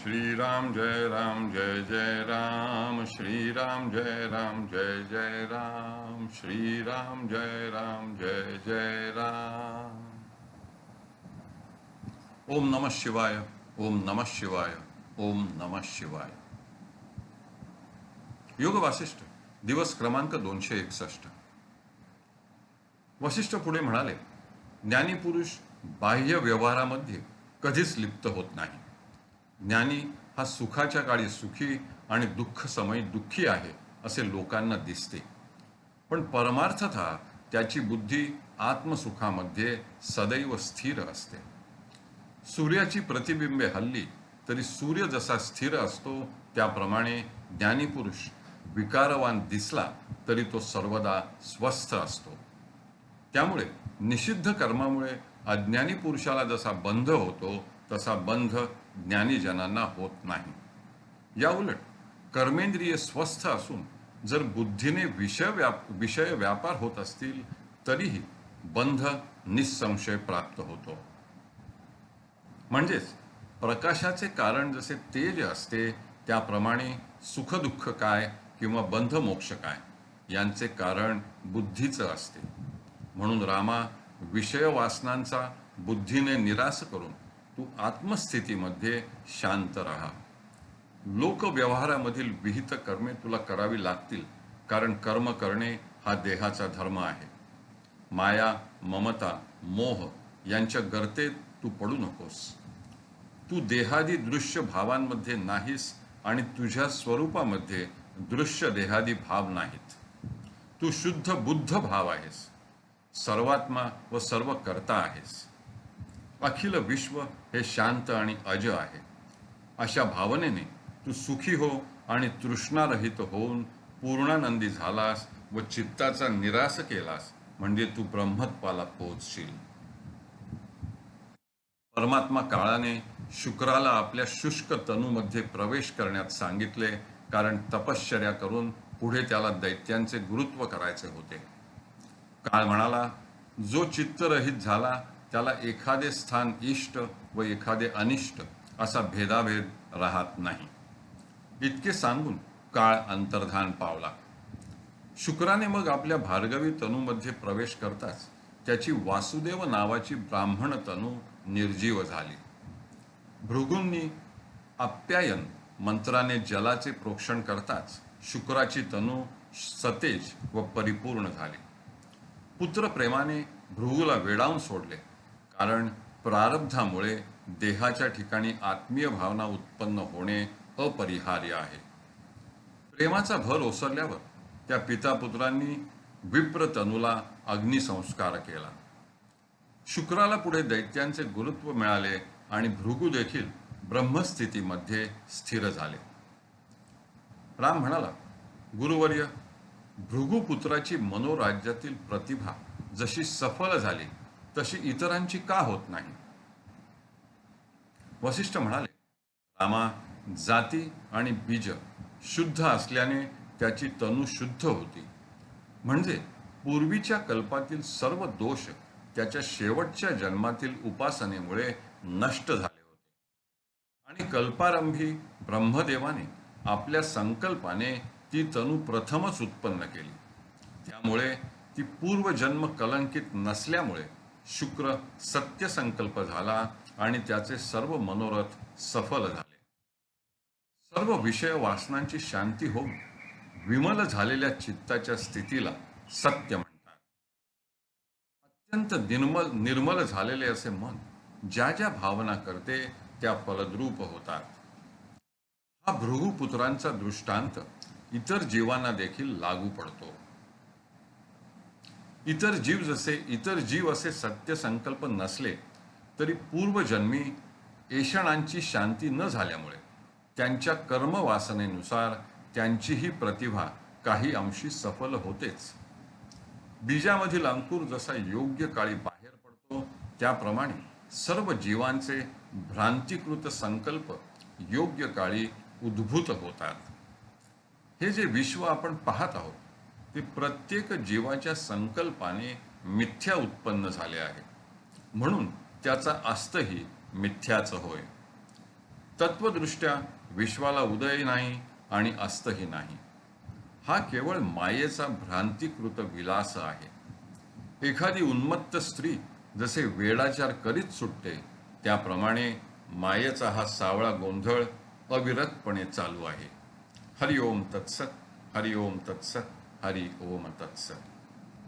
श्रीराम जय राम जय जय राम श्रीराम जय राम जय जय राम श्रीराम जय राम जय जय राम। ओम नमः शिवाय ओम नमः शिवाय ओम नमः शिवाय। योग वासिष्ठ दिवस क्रमांक दोनशे एकसष्ट। वशिष्ठ पुढे म्हणाले ज्ञानीपुरुष बाह्य व्यवहारामध्ये कधीच लिप्त होत नाही. ज्ञानी हा सुखाच्या काळी सुखी आणि दुःख समय दुःखी आहे असे लोकांना दिसते. पण परमार्थतः त्याची बुद्धी आत्मसुखामध्ये सदैव स्थिर असते. सूर्याची प्रतिबिंबे हल्ली तरी सूर्य जसा स्थिर असतो त्याप्रमाणे ज्ञानीपुरुष विकारवान दिसला तरी तो सर्वदा स्वस्थ असतो. त्यामुळे निषिद्ध कर्मामुळे अज्ञानी पुरुषाला जसा बंध होतो तसा बंध ज्ञानीजनांना होत नाही. याउलट कर्मेंद्रिय स्वस्थ असून जर बुद्धीने विषय व्याप विषय व्यापार होत असतील तरीही बंध निसंशय प्राप्त होतो. म्हणजेच प्रकाशाचे कारण जसे तेज असते त्याप्रमाणे सुखदुःख काय किंवा बंध मोक्ष काय यांचे कारण बुद्धीचं असते. म्हणून रामा विषय वासनांचा बुद्धीने निराश करून तू आत्मस्थितीमध्ये शांत राहा. लोकव्यवहारामधील विहित कर्मे तुला करावी लागतील कारण कर्म करणे हा देहाचा धर्म आहे. माया ममता मोह यांच्या गर्तेत तू पडू नकोस. तू देहादी दृश्य भावांमध्ये नाहीस आणि तुझ्या स्वरूपामध्ये दृश्य देहादी भाव नाहीत. तू शुद्ध बुद्ध भाव आहेस. सर्वात्मा व सर्व करता आहेस. अखिल विश्व हे शांत आणि अज आहे. अशा भावनेने तू सुखी हो आणि तृष्णारहित होऊन पूर्णानंदी झालास व चित्ताचा निराश केलास म्हणजे तू ब्रह्मत्वाला पोहोचशील परमात्मा काळाने शुक्राला आपल्या शुष्क तनूमध्ये प्रवेश करण्यात सांगितले कारण तपश्चर्या करून पुढे त्याला दैत्यांचे गुरुत्व करायचे होते. काळ म्हणाला जो चित्तरहित झाला त्याला एखादे स्थान इष्ट व एखादे अनिष्ट असा भेदाभेद राहत नाही. इतके सांगून काळ अंतर्धान पावला. शुक्राने मग आपल्या भार्गवी तनूमध्ये प्रवेश करताच त्याची वासुदेव नावाची ब्राह्मण तनू निर्जीव झाली. भृगूंनी आप्यायन मंत्राने जलाचे प्रोक्षण करताच शुक्राची तनू सतेज व परिपूर्ण झाली. पुत्रप्रेमाने भृगूला वेडावून सोडले. कारण प्रारब्धामुळे देहाच्या ठिकाणी आत्मीय भावना उत्पन्न होणे अपरिहार्य आहे. प्रेमाचा भर ओसरल्यावर त्या पितापुत्रांनी विप्र तनूला अग्निसंस्कार केला. शुक्राला पुढे दैत्यांचे गुरुत्व मिळाले आणि भृगू देखील ब्रह्मस्थितीमध्ये स्थिर झाले. राम म्हणाला गुरुवर्य भृगुपुत्राची मनोराज्यातील प्रतिभा जशी सफल झाली तशी इतरांची का होत नाही? वशिष्ठ म्हणाले रामा जाती आणि बीज शुद्ध असल्याने त्याची तनु शुद्ध होती. म्हणजे पूर्वीच्या कल्पातील सर्व दोष त्याच्या शेवटच्या जन्मातील उपासनेमुळे नष्ट झाले होते. आणि कल्पारंभी ब्रह्मदेवाने आपल्या संकल्पाने ती तनु प्रथमच उत्पन्न केली. त्यामुळे ती पूर्वजन्म कलंकित नसल्यामुळे शुक्र सत्य संकल्प झाला आणि त्याचे सर्व मनोरथ सफल झाले. सर्व विषय वासनांची शांती होऊन विमल झालेल्या चित्ताच्या स्थितीला सत्य म्हणतात. अत्यंत निर्मल निर्मल झालेले असे मन ज्या ज्या भावना करते त्या फलद्रूप होतात. हा भृगुपुत्रांचा दृष्टांत इतर जीवांना देखील लागू पडतो. इतर जीव जसे इतर जीव असे सत्य संकल्प नसले तरी पूर्वजन्मी एषणांची शांती न झाल्यामुळे त्यांच्या कर्मवासनेनुसार त्यांचीही प्रतिभा काही अंशी सफल होतेच. बीजामधील अंकुर जसा योग्य काळी बाहेर पडतो त्याप्रमाणे सर्व जीवांचे भ्रांतीकृत संकल्प योग्य काळी उद्भूत होतात. हे जे विश्व आपण पाहत आहोत ते प्रत्येक जीवाच्या संकल्पाने मिथ्या उत्पन्न झाले आहे. म्हणून त्याचा अस्तही मिथ्याच होय. तत्वदृष्ट्या विश्वाला उदय नाही आणि अस्तही नाही. हा केवळ मायेचा भ्रांतीकृत विलास आहे. एखादी उन्मत्त स्त्री जसे वेडाचार करीत सुटते त्याप्रमाणे मायेचा हा सावळा गोंधळ अविरतपणे चालू आहे. हरि ओम तत्सत हरि ओम तत्सत. हरि ओम तत्सत